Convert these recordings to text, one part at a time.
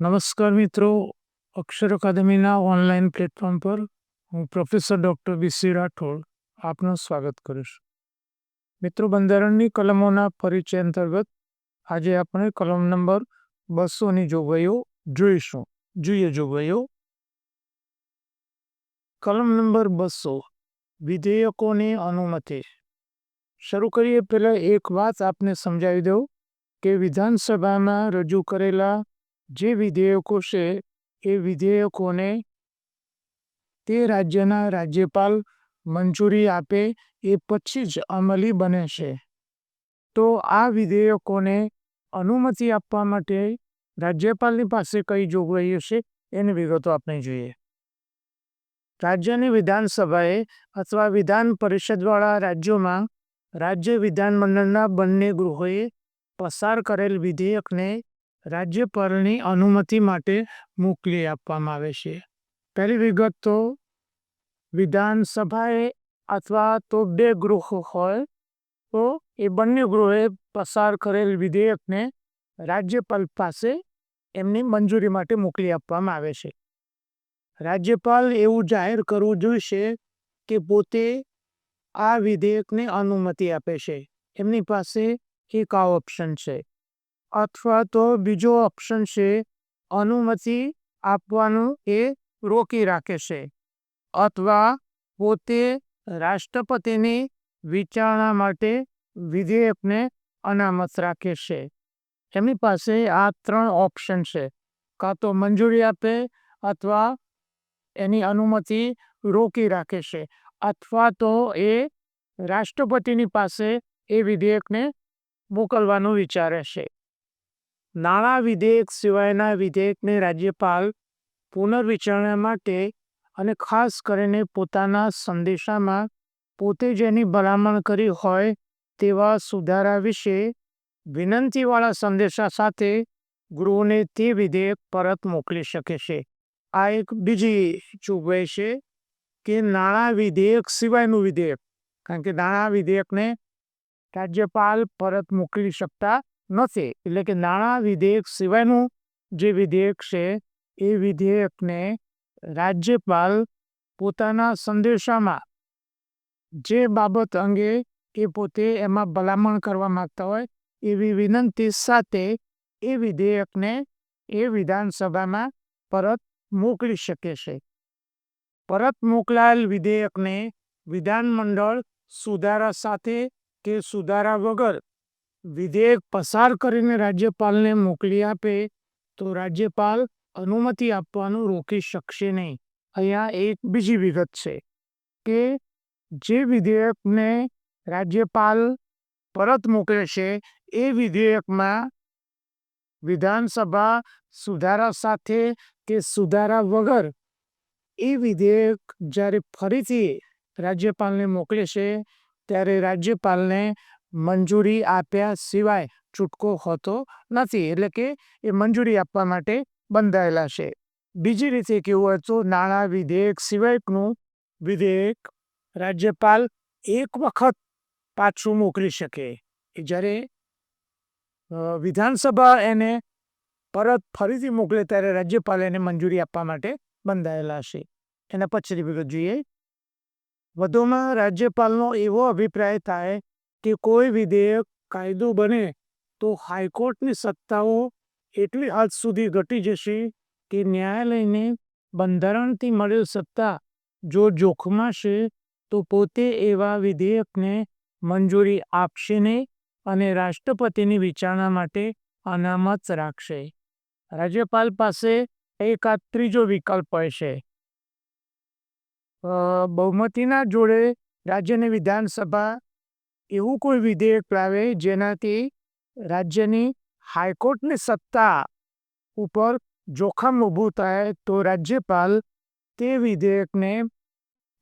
નમસ્કાર મિત્રો. અક્ષર અકાદમીના online platform પર હું પ્રોફેસર ડૉક્ટર બીસી રાઠોડ આપનું સ્વાગત કરીશ. મિત્રો, બંધારણની કલમોના પરિચય અંતર્ગત આજે આપણે કલમ નંબર બસોની જોગવાઈઓ જોઈશું. જોઈએ જોગવાઈઓ. કલમ નંબર બસો, વિધેયકોની અનુમતિ. શરૂ કરીએ પહેલાં એક વાત આપને સમજાવી દઉં કે વિધાનસભામાં રજૂ કરેલા જે વિધેયકો છે, એ વિધેયકોને તે રાજ્યના રાજ્યપાલ મંજૂરી આપે, એ પછી જ અમલી બને છે. તો આ વિધેયકોને અનુમતિ આપવા માટે રાજ્યપાલની પાસે કઈ જોગવાઈઓ છે એની વિગતો આપણે જોઈએ. રાજ્યની વિધાનસભાએ અથવા વિધાન પરિષદવાળા રાજ્યોમાં રાજ્ય વિધાનમંડળના બંને ગૃહોએ પસાર કરેલ વિધેયકને રાજ્યપાલની અનુમતિ માટે મોકલી આપવામાં આવે છે. પહેલી વિગત તો વિધાનસભાએ અથવા તો બે ગૃહો હોય, તો એ બંને ગૃહોએ પસાર કરેલ વિધેયકને રાજ્યપાલ પાસે એમની મંજૂરી માટે મોકલી આપવામાં આવે છે. રાજ્યપાલ એવું જાહેર કરવું જોઈશે કે પોતે આ વિધેયકને અનુમતિ આપે છે. એમની પાસે એક આ ઓપ્શન છે. અથવા તો બીજો ઓપ્શન છે, અનુમતિ આપવાનું એ રોકી રાખે છે. અથવા પોતે રાષ્ટ્રપતિની વિચારણા માટે વિધેયકને અનામત રાખે છે. એમની પાસે આ ત્રણ ઓપ્શન છે. કાં તો મંજૂરી આપે અથવા એની અનુમતિ રોકી રાખે છે, અથવા તો એ રાષ્ટ્રપતિની પાસે એ વિધેયકને મોકલવાનું વિચારે છે. નાણાં વિધેયક સિવાયના વિધેયકને રાજ્યપાલ પુનર્વિચારણા માટે અને ખાસ કરીને પોતાના સંદેશામાં પોતે જેની ભલામણ કરી હોય તેવા સુધારા વિશે વિનંતીવાળા સંદેશા સાથે ગૃહને તે વિધેયક પરત મોકલી શકે છે. આ એક બીજી જોગવાઈ છે કે નાણાં વિધેયક સિવાયનું વિધેયક, કારણ કે નાણાં વિધેયકને રાજ્યપાલ પરત મોકલી શકતા નથી. એટલે કે નાણાં વિધેયક સિવાયનું જે વિધેયક છે, એ વિધેયકને રાજ્યપાલ પોતાના સંદેશામાં જે બાબત અંગે એ પોતે એમાં ભલામણ કરવા માંગતા હોય, એવી વિનંતી સાથે એ વિધેયકને એ વિધાનસભામાં પરત મોકલી શકે છે. પરત મોકલાયેલ વિધેયકને વિધાનમંડળ સુધારા સાથે કે સુધારા વગર વિધેયક પસાર કરીને રાજ્યપાલને મોકલી આપે, તો રાજ્યપાલ અનુમતિ આપવાનું રોકી શકશે નહીં. અહીંયા એક બીજી વિગત છે કે જે વિધેયકને રાજ્યપાલ પરત મોકલે છે, એ વિધેયકમાં વિધાનસભા સુધારા સાથે કે સુધારા વગર, એ વિધેયક જ્યારે ફરીથી રાજ્યપાલને મોકલે છે, ત્યારે રાજ્યપાલને મંજૂરી આપ્યા સિવાય છૂટકો હોતો નથી. એટલે કે એ મંજૂરી આપવા માટે બંધાયેલા છે. બીજી રીતે કેવું હોય તો નાણાં વિધેયક સિવાયનું વિધેયક રાજ્યપાલ એક વખત પાછું મોકલી શકે જ્યારે વિધાનસભા એને પરત ફરીથી મોકલે ત્યારે રાજ્યપાલ એને મંજૂરી આપવા માટે બંધાયેલા છે. એના પછીની વિગત જોઈએ. વધુમાં રાજ્યપાલનો એવો અભિપ્રાય થાય કે કોઈ વિધેયક કાયદો બને, તો હાઈકોર્ટની સત્તાઓ એટલી હદ સુધી ઘટી જશે કે ન્યાયાલયને બંધારણથી મળેલ સત્તા જો જોખમાશે, તો પોતે એવા વિધેયકને મંજૂરી આપશે નહીં અને રાષ્ટ્રપતિની વિચારણા માટે અનામત રાખશે. રાજ્યપાલ પાસે એકાદ ત્રીજો વિકલ્પ હોય છે. બહુમતીના જોડે રાજ્યની વિધાનસભા એવું કોઈ વિધેયક લાવે જેનાથી રાજ્યની હાઈકોર્ટની સત્તા ઉપર જોખમ ઊભું થાય તો રાજ્યપાલ તે વિધેયકને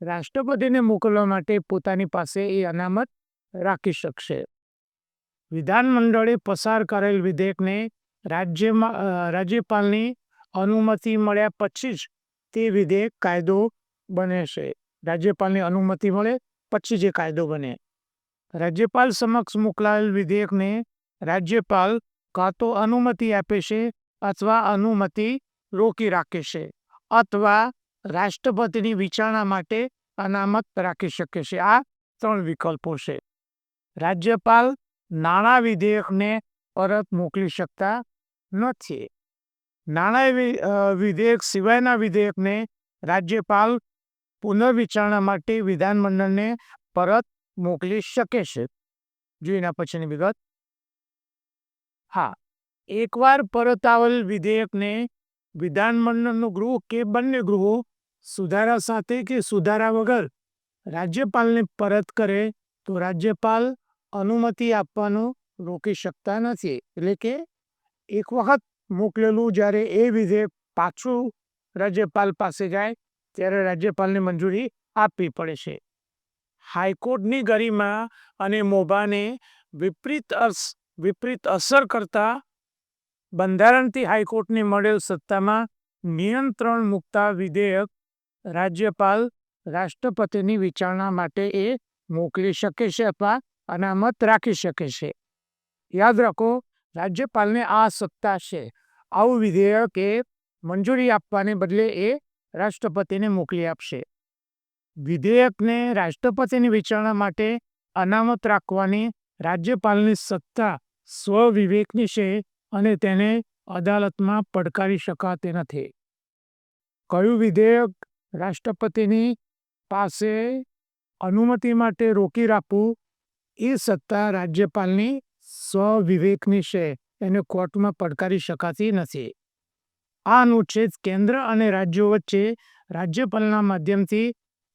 રાષ્ટ્રપતિને મોકલવા માટે પોતાની પાસે એ અનામત રાખી શકશે. વિધાનમંડળે પસાર કરેલ વિધેયકને રાજ્યમાં રાજ્યપાલની અનુમતિ મળ્યા પછી જ તે વિધેયક કાયદો બને છે. રાજ્યપાલની અનુમતિ મળે પછી જે કાયદો બને. રાજ્યપાલ સમક્ષ મોકલાયેલ વિધેયકને રાજ્યપાલ કાં તો અનુમતિ આપે છે અથવા અનુમતિ રોકી રાખે છે અથવા રાષ્ટ્રપતિની વિચારણા માટે અનામત રાખી શકે છે. આ ત્રણ વિકલ્પો છે. રાજ્યપાલ નાણાં વિધેયકને પરત મોકલી શકતા નથી. નાણાં વિધેયક સિવાયના વિધેયકને રાજ્યપાલ પુનર્વિચારણા માટે વિધાનમંડળને પરત મોકલી શકે છે. જોઈના પછીની વિગત? હા. એકવાર પરત આવેલ વિધેયકને વિધાનમંડળનું ગૃહ કે બંને ગૃહો સુધારા સાથે કે સુધારા વગર રાજ્યપાલને પરત કરે, તો રાજ્યપાલ અનુમતિ આપવાનું રોકી શકતા નથી. એટલે કે એક વખત મોકલેલું જ્યારે એ વિધેયક પાછું રાજ્યપાલ પાસે જાય, ત્યારે રાજ્યપાલને મંજૂરી આપવી પડે છે. હાઈકોર્ટની ગરિમા અને મોભાને વિપરીત અર્થ વિપરીત અસર કરતા બંધારણથી હાઈકોર્ટને મળેલ સત્તામાં નિયંત્રણ મુકતા વિધેયક રાજ્યપાલ રાષ્ટ્રપતિની વિચારણા માટે એ મોકલી શકે છે અથવા અનામત રાખી શકે છે. યાદ રાખો, રાજ્યપાલને આ સત્તા છે. આવું વિધેયક એ મંજૂરી આપવાને બદલે એ રાષ્ટ્રપતિને મોકલી આપશે. વિધેયકને રાષ્ટ્રપતિની વિચારણા માટે અનામત રાખવાની રાજ્યપાલની સત્તા સ્વવિવેકની છે અને તેને અદાલતમાં પડકારી શકાતી નથી. કયું વિધેયક રાષ્ટ્રપતિની પાસે અનુમતિ માટે રોકી રાખવું એ સત્તા રાજ્યપાલની સ્વવિવેકની છે એને કોર્ટમાં પડકારી શકાતી નથી. આ અનુચ્છેદ કેન્દ્ર અને રાજ્યો વચ્ચે રાજ્યપાલના માધ્યમથી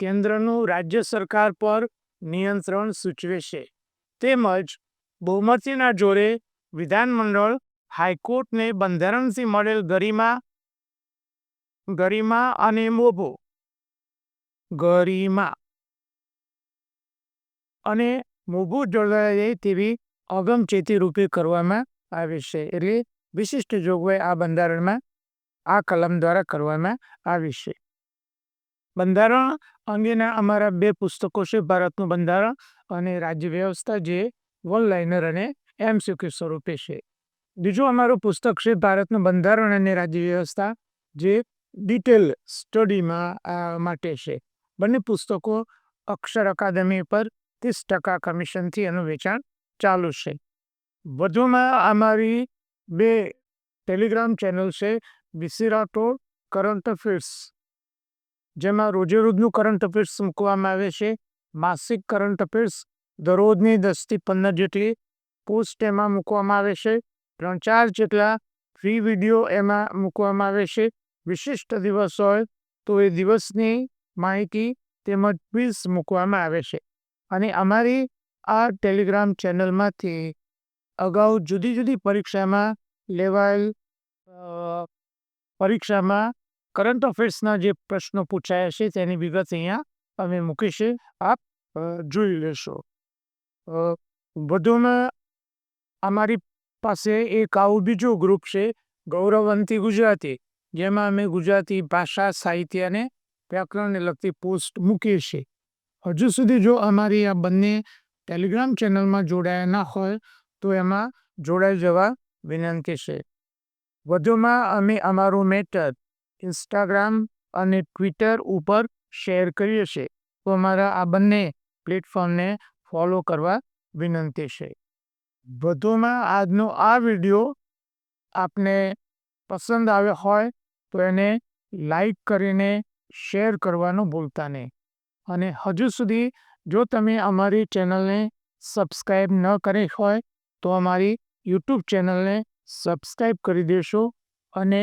કેન્દ્રનું રાજ્ય સરકાર પર નિયંત્રણ સૂચવે છે. તેમજ બહુમતીના જોરે વિધાનમંડળ હાઈકોર્ટને બંધારણથી મળેલ ગરિમા ગરિમા અને મોભો, ગરિમા અને મોભો જળવાય તેવી અગમચેતી રૂપે કરવામાં આવે છે એટલે વિશિષ્ટ જોગવાઈ આ બંધારણમાં આ કલમ દ્વારા કરવામાં આવી છે. બંધારણ અંગેના અમારા બે પુસ્તકો છે, ભારતનું બંધારણ અને રાજ્ય વ્યવસ્થા જે વન લાઇનર અને એમસીક્યુ સ્વરૂપે છે. બીજું અમારું પુસ્તક છે, ભારતનું બંધારણ અને રાજ્ય વ્યવસ્થા જે ડિટેલ સ્ટડીમાં માટે છે. બંને પુસ્તકો અક્ષર અકાદમી પર ત્રીસ ટકા કમિશનથી એનું વેચાણ ચાલુ છે. વધુમાં અમારી બે ટેલિગ્રામ ચેનલ છે બીસી રાઠોડ કરંટ અફેર્સ જેમાં રોજેરોજનું કરંટ અફેર્સ મૂકવામાં આવે છે. માસિક કરંટ અફેર્સ દરરોજની દસથી પંદર જેટલી પોસ્ટ એમાં મૂકવામાં આવે છે. ત્રણ ચાર જેટલા ફ્રી વીડિયો એમાં મૂકવામાં આવે છે. વિશિષ્ટ દિવસ હોય તો એ દિવસની માહિતી તેમજ ક્વિઝ મૂકવામાં આવે છે. અને અમારી આ ટેલિગ્રામ ચેનલમાંથી અગાઉ જુદી જુદી પરીક્ષામાં લેવાયેલ પરીક્ષામાં કરંટ અફેર્સના જે પ્રશ્નો પૂછાયા છે તેની વિગત અહીંયા અમે મૂકી છે. આપ જોઈ લેશો. વધુમાં અમારી પાસે એક આવું બીજું ગ્રુપ છે ગૌરવંતી ગુજરાતી, જેમાં અમે ગુજરાતી ભાષા, સાહિત્ય અને વ્યાકરણને લગતી પોસ્ટ મૂકીએ છીએ. હજુ સુધી જો અમારી આ બંને ટેલિગ્રામ ચેનલમાં જોડાયા ના હોય, તો એમાં જોડાઈ જવા વિનંતી છે. વધુમાં અમે અમારું મેટર ઇન્સ્ટાગ્રામ અને ટ્વિટર ઉપર શેર કરીએ છીએ. તો અમારા આ બંને પ્લેટફોર્મને ફોલો કરવા વિનંતી છે. વધુમાં આજનો આ વીડિયો આપને પસંદ આવ્યો હોય તો એને લાઈક કરીને શેર કરવાનું ભૂલતા નહીં. અને હજુ સુધી જો તમે અમારી ચેનલને સબસ્ક્રાઈબ ન કરી હોય તો અમારી યુટ્યુબ ચેનલને સબસ્ક્રાઈબ કરી દેશો અને